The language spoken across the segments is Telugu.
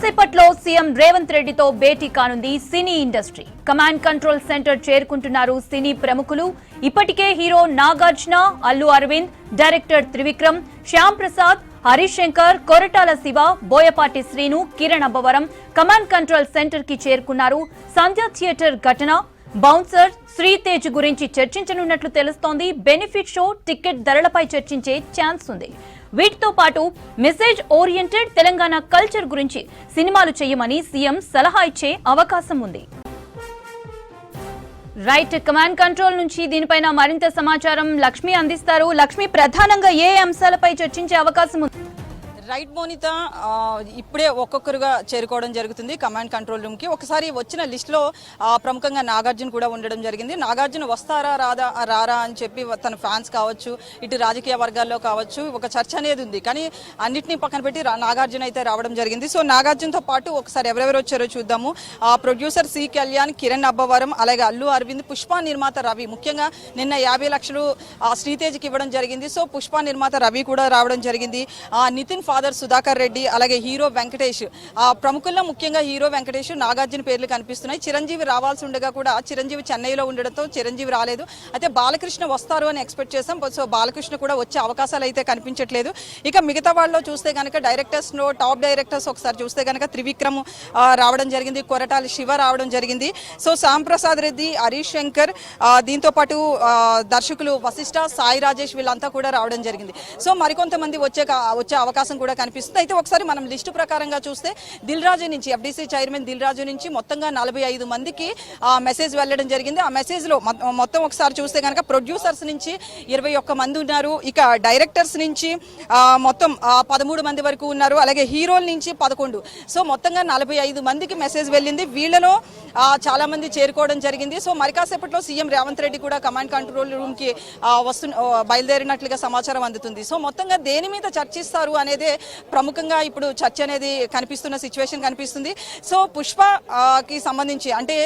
కాసేపట్లో సీఎం రేవంత్ రెడ్డితో భేటీ కానుంది cine industry. Command control centre చేరుకుంటున్నారు cine ప్రముఖులు. ఇప్పటికే hero Nagarjuna Allu Aravind director Trivikram Shyam Prasad Harishankar Koratala Siva Boyapati Srinu Kiran Abbavaram command control సెంటర్కి చేరుకున్నారు. సంధ్యా థియేటర్ ఘటన బౌన్సర్ శ్రీతేజ్ గురించి చర్చించనున్నట్లు తెలుస్తోంది. బెనిఫిట్ షో టికెట్ ధరలపై చర్చించే ఛాన్స్ ఉంది. వీటితో పాటు మెసేజ్ ఓరియంటెడ్ తెలంగాణ కల్చర్ గురించి సినిమాలు చేయమని సీఎం సలహా ఇచ్చే అవకాశం ఉంది. రైట్ కమాండ్ కంట్రోల్ నుంచి దీనిపైన మరింత సమాచారం లక్ష్మి అందిస్తారు. లక్ష్మి ప్రధానంగా ఏ అంశాలపై చర్చించే అవకాశం ఉంది? రైట్ మోనిత ఇప్పుడే ఒక్కొక్కరుగా చేరుకోవడం జరుగుతుంది కమాండ్ కంట్రోల్ రూమ్కి. ఒకసారి వచ్చిన లిస్టులో ప్రముఖంగా నాగార్జున కూడా ఉండడం జరిగింది. నాగార్జున వస్తారా రాదా రారా అని చెప్పి తన ఫ్యాన్స్ కావచ్చు ఇటు రాజకీయ వర్గాల్లో కావచ్చు ఒక చర్చ అనేది ఉంది. కానీ అన్నింటినీ పక్కన పెట్టి నాగార్జున అయితే రావడం జరిగింది. సో నాగార్జునతో పాటు ఒకసారి ఎవరెవరు వచ్చారో చూద్దాము. ఆ, ప్రొడ్యూసర్ సి కళ్యాణ్ కిరణ్ అబ్బవరం అలాగే అల్లు అరవింద్ పుష్ప నిర్మాత రవి. ముఖ్యంగా నిన్న యాభై లక్షలు ఆ, శ్రీతేజ్కి ఇవ్వడం జరిగింది. సో పుష్ప నిర్మాత రవి కూడా రావడం జరిగింది. ఆ, నితిన్ ఫాదర్ సుధాకర్ రెడ్డి అలాగే హీరో వెంకటేష్. ఆ ప్రముఖుల్లో ముఖ్యంగా హీరో వెంకటేష్ నాగార్జున పేర్లు కనిపిస్తున్నాయి. చిరంజీవి రావాల్సి ఉండగా కూడా చిరంజీవి చెన్నైలో ఉండడంతో చిరంజీవి రాలేదు. అయితే బాలకృష్ణ వస్తారు అని ఎక్స్పెక్ట్ చేశాం. సో బాలకృష్ణ కూడా వచ్చే అవకాశాలు అయితే కనిపించట్లేదు. ఇక మిగతా వాళ్ళలో చూస్తే కనుక డైరెక్టర్స్లో టాప్ డైరెక్టర్స్ ఒకసారి చూస్తే కనుక త్రివిక్రమ్ రావడం జరిగింది. కొరటాల శివ రావడం జరిగింది. సో శ్యాంప్రసాద్ రెడ్డి హరీష్ శంకర్ దీంతోపాటు దీంతో పాటు దర్శకులు వశిష్ఠ సాయి రాజేష్ వీళ్ళంతా కూడా రావడం జరిగింది. సో మరికొంతమంది వచ్చే వచ్చే అవకాశం కూడా కనిపిస్తుంది. అయితే ఒకసారి మనం లిస్టు ప్రకారంగా చూస్తే దిల్ రాజు నుంచి ఎఫ్డీసీ చైర్మన్ దిల్ రాజు నుంచి మొత్తంగా నలభై ఐదు మందికి ఆ మెసేజ్ వెళ్ళడం జరిగింది. ఆ మెసేజ్లో మొత్తం ఒకసారి చూస్తే కనుక ప్రొడ్యూసర్స్ నుంచి ఇరవై ఒక్క మంది ఉన్నారు. ఇక డైరెక్టర్స్ నుంచి మొత్తం పదమూడు మంది వరకు ఉన్నారు. అలాగే హీరోల నుంచి పదకొండు. సో మొత్తంగా నలభై ఐదు మందికి మెసేజ్ వెళ్ళింది. వీళ్ళలో చాలా మంది చేరుకోవడం జరిగింది. సో మరి కాసేపట్లో సీఎం రేవంత్ రెడ్డి కూడా కమాండ్ కంట్రోల్ రూమ్కి వస్తు బయలుదేరినట్లుగా సమాచారం అందుతుంది. సో మొత్తంగా దేని మీద చర్చిస్తారు అనేది ప్రముఖంగా ఇప్పుడు చర్చ అనేది కనిపిస్తున్న సిచ్యువేషన్ కనిపిస్తుంది. సో పుష్ప కి సంబంధించి అంటే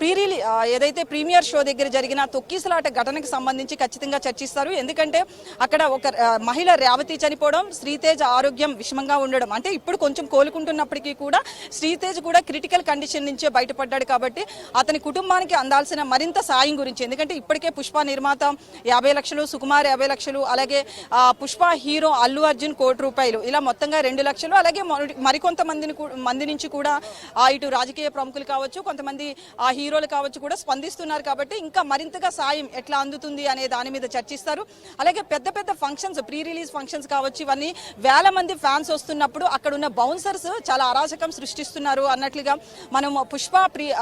ప్రీ రిలీ ఏదైతే ప్రీమియర్ షో దగ్గర జరిగిన తొక్కిసలాట ఘటనకి సంబంధించి ఖచ్చితంగా చర్చిస్తారు. ఎందుకంటే అక్కడ ఒక మహిళ రేవతి చనిపోవడం శ్రీతేజ్ ఆరోగ్యం విషమంగా ఉండడం అంటే ఇప్పుడు కొంచెం కోలుకుంటున్నప్పటికీ కూడా శ్రీతేజ్ కూడా క్రిటికల్ కండిషన్ నుంచే బయటపడ్డాడు కాబట్టి అతని కుటుంబానికి అందాల్సిన మరింత సాయం గురించి ఎందుకంటే ఇప్పటికే పుష్ప నిర్మాత యాభై లక్షలు సుకుమార్ యాభై లక్షలు అలాగే పుష్ప హీరో అల్లు అర్జున్ కోటి రూపాయలు. ఇలా మొత్తంగా రెండు లక్షలు. అలాగే మరి- మరికొంతమందిని మంది నుంచి కూడా ఆ, ఇటు రాజకీయ ప్రముఖులు కావచ్చు కొంతమంది ఆ హీరోలు కావచ్చు కూడా స్పందిస్తున్నారు కాబట్టి ఇంకా మరింతగా సాయం ఎట్లా అందుతుంది అనే దాని మీద చర్చిస్తారు. అలాగే పెద్ద పెద్ద ఫంక్షన్స్ ప్రీ రిలీజ్ ఫంక్షన్స్ కావచ్చు ఇవన్నీ వేల మంది ఫ్యాన్స్ వస్తున్నప్పుడు అక్కడ ఉన్న బౌన్సర్స్ చాలా అరాచకం సృష్టిస్తున్నారు అన్నట్లుగా మనం పుష్ప ప్రీ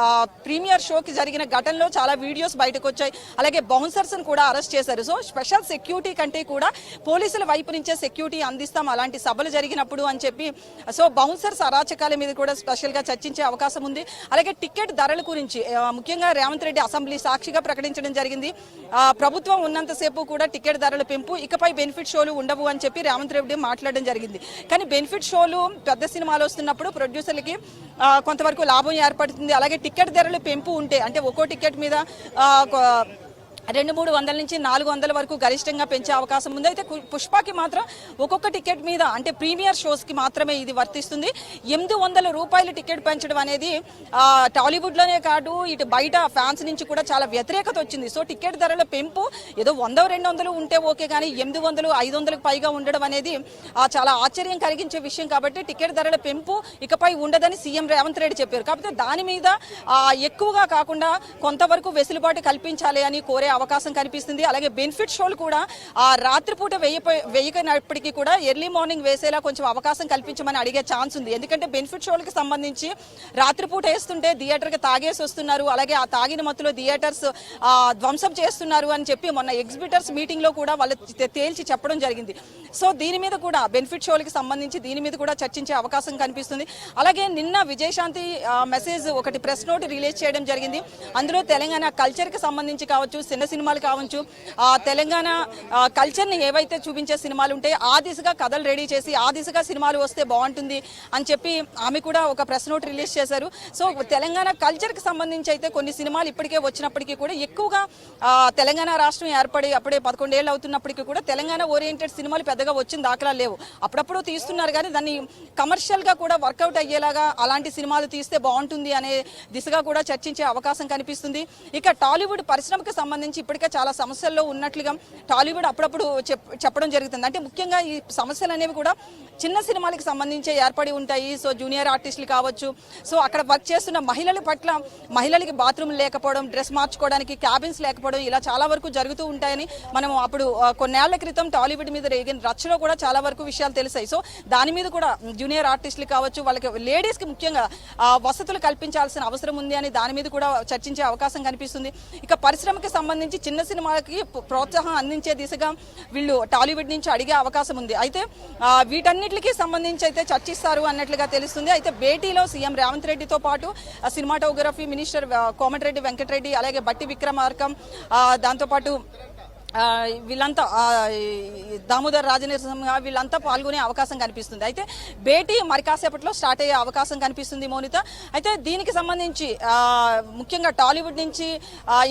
ప్రీమియర్ షోకి జరిగిన ఘటనలో చాలా వీడియోస్ బయటకు వచ్చాయి అలాగే బౌన్సర్స్ కూడా అరెస్ట్ చేశారు. సో స్పెషల్ సెక్యూరిటీ కంటే కూడా పోలీసుల వైపు నుంచే సెక్యూరిటీ అందిస్తాం అలాంటి సభలు జరిగినప్పుడు అని చెప్పి సో బౌన్సర్స్ అరాచకాల మీద కూడా స్పెషల్గా చర్చించే అవకాశం ఉంది. అలాగే టికెట్ ధరల గురించి ముఖ్యంగా రేవంత్ రెడ్డి అసెంబ్లీ సాక్షిగా ప్రకటించడం జరిగింది. ప్రభుత్వం ఉన్నంతసేపు కూడా టికెట్ ధరల పెంపు ఇకపై బెనిఫిట్ షోలు ఉండవు అని చెప్పి రేవంత్ రెడ్డి మాట్లాడడం జరిగింది. కానీ బెనిఫిట్ షోలు పెద్ద సినిమాలు వస్తున్నప్పుడు ప్రొడ్యూసర్లకి కొంతవరకు లాభం ఏర్పడుతుంది. అలాగే టికెట్ ధరలు పెంపు ఉంటే అంటే ఒక్కో టికెట్ మీద రెండు మూడు వందల నుంచి నాలుగు వందల వరకు గరిష్టంగా పెంచే అవకాశం ఉంది. అయితే పుష్పకి మాత్రం ఒక్కొక్క టికెట్ మీద అంటే ప్రీమియర్ షోస్కి మాత్రమే ఇది వర్తిస్తుంది. ఎనిమిది వందల రూపాయల టికెట్ పెంచడం అనేది టాలీవుడ్లోనే కాదు ఇటు బయట ఫ్యాన్స్ నుంచి కూడా చాలా వ్యతిరేకత వచ్చింది. సో టికెట్ ధరల పెంపు ఏదో వంద రెండు వందలు ఉంటే ఓకే కానీ ఎనిమిది వందలు ఐదు వందలకు పైగా ఉండడం అనేది ఆ, చాలా ఆశ్చర్యం కలిగించే విషయం కాబట్టి టికెట్ ధరల పెంపు ఇకపై ఉండదని సీఎం రేవంత్ రెడ్డి చెప్పారు. కాకపోతే దాని మీద ఎక్కువగా కాకుండా కొంతవరకు వెసులుబాటు కల్పించాలి అని కోరే అవకాశం కనిపిస్తుంది. అలాగే బెనిఫిట్ షోలు కూడా ఆ రాత్రిపూట వేయ వేయకనప్పటికీ కూడా ఎర్లీ మార్నింగ్ వేసేలా కొంచెం అవకాశం కల్పించమని అడిగే ఛాన్స్ ఉంది. ఎందుకంటే బెనిఫిట్ షోలకు సంబంధించి రాత్రిపూట వేస్తుంటే థియేటర్కి తాగేసి వస్తున్నారు. అలాగే ఆ తాగిన మత్తులో థియేటర్స్ ఆ, ధ్వంసం చేస్తున్నారు అని చెప్పి మొన్న ఎగ్జిబిటర్స్ మీటింగ్లో కూడా వాళ్ళు తేల్చి చెప్పడం జరిగింది. సో దీని మీద కూడా బెనిఫిట్ షోలకి సంబంధించి దీని మీద కూడా చర్చించే అవకాశం కనిపిస్తుంది. అలాగే నిన్న విజయశాంతి మెసేజ్ ఒకటి ప్రెస్ నోట్ రిలీజ్ చేయడం జరిగింది. అందులో తెలంగాణ కల్చర్కి సంబంధించి కావచ్చు సినిమా సినిమాలు కావచ్చు ఆ తెలంగాణ కల్చర్ని ఏవైతే చూపించే సినిమాలు ఉంటాయి ఆ దిశగా కథలు రెడీ చేసి ఆ దిశగా సినిమాలు వస్తే బాగుంటుంది అని చెప్పి ఆమె కూడా ఒక ప్రెస్ నోట్ రిలీజ్ చేశారు. సో తెలంగాణ కల్చర్కి సంబంధించి అయితే కొన్ని సినిమాలు ఇప్పటికే వచ్చినప్పటికీ కూడా ఎక్కువగా తెలంగాణ రాష్ట్రం ఏర్పడి అప్పుడే పదకొండేళ్ళు అవుతున్నప్పటికీ కూడా తెలంగాణ ఓరియంటెడ్ సినిమాలు పెద్దగా వచ్చిన దాఖలా లేవు. అప్పుడప్పుడు తీస్తున్నారు కానీ దాన్ని కమర్షియల్గా కూడా వర్కౌట్ అయ్యేలాగా అలాంటి సినిమాలు తీస్తే బాగుంటుంది అనే దిశగా కూడా చర్చించే అవకాశం కనిపిస్తుంది. ఇక టాలీవుడ్ పరిశ్రమకు సంబంధించి ఇప్పటికే చాలా సమస్యల్లో ఉన్నట్లుగా టాలీవుడ్ అప్పుడప్పుడు చెప్ చెప్పడం జరుగుతుంది. అంటే ముఖ్యంగా ఈ సమస్యలు అనేవి కూడా చిన్న సినిమాలకు సంబంధించే ఏర్పడి ఉంటాయి. సో జూనియర్ ఆర్టిస్టులు కావచ్చు. సో అక్కడ వర్క్ చేస్తున్న మహిళల పట్ల మహిళలకి బాత్రూమ్ లేకపోవడం డ్రెస్ మార్చుకోవడానికి క్యాబిన్స్ లేకపోవడం ఇలా చాలా వరకు జరుగుతూ ఉంటాయని మనం అప్పుడు కొన్నేళ్ళ క్రితం టాలీవుడ్ మీద రేగిన రచ్చలో కూడా చాలా వరకు విషయాలు తెలిసాయి. సో దాని మీద కూడా జూనియర్ ఆర్టిస్టులు కావచ్చు వాళ్ళకి లేడీస్కి ముఖ్యంగా ఆ, వసతులు కల్పించాల్సిన అవసరం ఉంది అని దాని మీద కూడా చర్చించే అవకాశం కనిపిస్తుంది. ఇక పరిశ్రమకి సంబంధించి చిన్న సినిమాలకి ప్రోత్సాహం అందించే దిశగా వీళ్ళు టాలీవుడ్ నుంచి అడిగే అవకాశం ఉంది. అయితే వీటన్నిటికి వీటన్నిటికీ సంబంధించి అయితే చర్చిస్తారు అన్నట్లుగా తెలుస్తుంది. అయితే భేటీలో సీఎం రేవంత్ రెడ్డితో పాటు సినిమాటోగ్రఫీ మినిస్టర్ కోమటిరెడ్డి వెంకటరెడ్డి అలాగే బట్టి విక్రమార్కం దాంతోపాటు వీళ్ళంతా దామోదర్ రాజనరసింహ వీళ్ళంతా పాల్గొనే అవకాశం కనిపిస్తుంది. అయితే భేటీ మరి కాసేపట్లో స్టార్ట్ అయ్యే అవకాశం కనిపిస్తుంది మౌనిత. అయితే దీనికి సంబంధించి ముఖ్యంగా టాలీవుడ్ నుంచి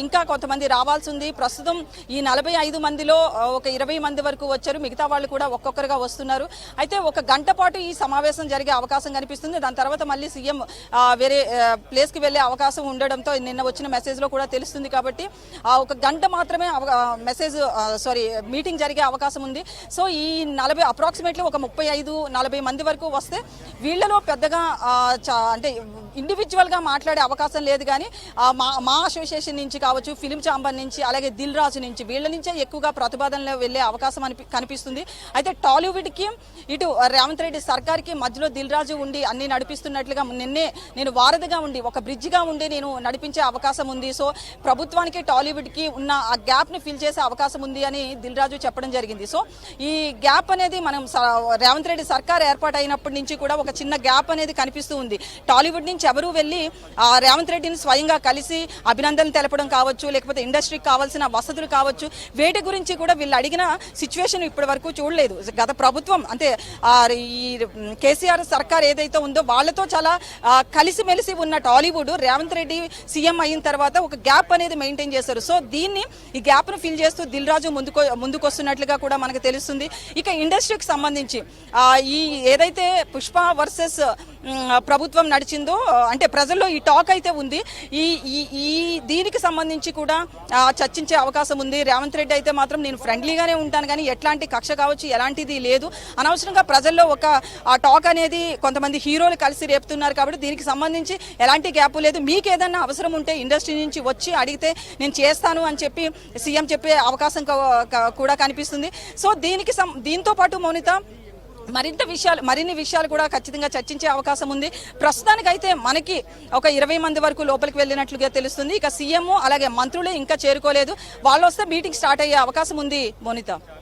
ఇంకా కొంతమంది రావాల్సి ఉంది. ప్రస్తుతం ఈ నలభై ఐదు మందిలో ఒక ఇరవై మంది వరకు వచ్చారు. మిగతా వాళ్ళు కూడా ఒక్కొక్కరుగా వస్తున్నారు. అయితే ఒక గంట పాటు ఈ సమావేశం జరిగే అవకాశం కనిపిస్తుంది. దాని తర్వాత మళ్ళీ సీఎం వేరే ప్లేస్కి వెళ్ళే అవకాశం ఉండడంతో నిన్న వచ్చిన మెసేజ్లో కూడా తెలుస్తుంది కాబట్టి ఆ, ఒక గంట మాత్రమే మెసేజ్ ఆ, సారీ మీటింగ్ జరిగే అవకాశం ఉంది. సో ఈ నలభై అప్రాక్సిమేట్లీ ఒక ముప్పై ఐదు నలభై మంది వరకు వస్తే వీళ్ళలో పెద్దగా అంటే ఇండివిజువల్గా మాట్లాడే అవకాశం లేదు కానీ మా మా అసోసియేషన్ నుంచి కావచ్చు ఫిలిం చాంబర్ నుంచి అలాగే దిల్ రాజు నుంచి వీళ్ళ నుంచే ఎక్కువగా ప్రతిపాదనలో వెళ్ళే అవకాశం అనిపి కనిపిస్తుంది. అయితే టాలీవుడ్కి ఇటు రేవంత్ రెడ్డి సర్కార్కి మధ్యలో దిల్ రాజు ఉండి అన్ని నడిపిస్తున్నట్లుగా నిన్నే నేను వారధిగా ఉండి ఒక బ్రిడ్జిగా ఉండి నేను నడిపించే అవకాశం ఉంది. సో ప్రభుత్వానికి టాలీవుడ్కి ఉన్న ఆ గ్యాప్ని ఫిల్ చేసే అవకాశం ఉంది అని దిల్ రాజు చెప్పడం జరిగింది. సో ఈ గ్యాప్ అనేది మనం రేవంత్ రెడ్డి సర్కార్ ఏర్పాటైనప్పటి నుంచి కూడా ఒక చిన్న గ్యాప్ అనేది కనిపిస్తూ ఉంది. టాలీవుడ్ నుంచి ఎవరు వెళ్ళి ఆ రేవంత్ రెడ్డిని స్వయంగా కలిసి అభినందనలు తెలపడం కావచ్చు లేకపోతే ఇండస్ట్రీకి కావాల్సిన వసతులు కావచ్చు వేటి గురించి కూడా వీళ్ళు అడిగిన సిచ్యువేషన్ ఇప్పటి వరకు చూడలేదు. గత ప్రభుత్వం అంటే ఈ కేసీఆర్ సర్కార్ ఏదైతే ఉందో వాళ్ళతో చాలా కలిసిమెలిసి ఉన్న టాలీవుడ్ రేవంత్ రెడ్డి సీఎం అయిన తర్వాత ఒక గ్యాప్ అనేది మెయింటైన్ చేశారు. సో దీన్ని ఈ గ్యాప్ను ఫిల్ చేస్తూ దిల్ రాజు ముందుకు ముందుకొస్తున్నట్లుగా కూడా మనకు తెలుస్తుంది. ఇక ఇండస్ట్రీకి సంబంధించి ఈ ఏదైతే పుష్ప వర్సెస్ ప్రభుత్వం నడిచిందో అంటే ప్రజల్లో ఈ టాక్ అయితే ఉంది. ఈ ఈ ఈ దీనికి సంబంధించి కూడా చర్చించే అవకాశం ఉంది. రేవంత్ రెడ్డి అయితే మాత్రం నేను ఫ్రెండ్లీగానే ఉంటాను కానీ ఎట్లాంటి కక్ష కావచ్చు ఎలాంటిది లేదు. అనవసరంగా ప్రజల్లో ఒక ఆ టాక్ అనేది కొంతమంది హీరోలు కలిసి రేపుతున్నారు కాబట్టి దీనికి సంబంధించి ఎలాంటి గ్యాప్ లేదు. మీకు ఏదన్నా అవసరం ఉంటే ఇండస్ట్రీ నుంచి వచ్చి అడిగితే నేను చేస్తాను అని చెప్పి సీఎం చెప్పే అవకాశం కూడా కనిపిస్తుంది. సో దీనికి సం- దీంతో పాటు మౌనిత మరింత విషయాలు మరిన్ని విషయాలు కూడా ఖచ్చితంగా చర్చించే అవకాశం ఉంది. ప్రస్తుతానికైతే మనకి ఒక ఇరవై మంది వరకు లోపలికి వెళ్ళినట్లుగా తెలుస్తుంది. ఇక సీఎం అలాగే మంత్రులు ఇంకా చేరుకోలేదు. వాళ్ళు వస్తే మీటింగ్ స్టార్ట్ అయ్యే అవకాశం ఉంది మోనిత.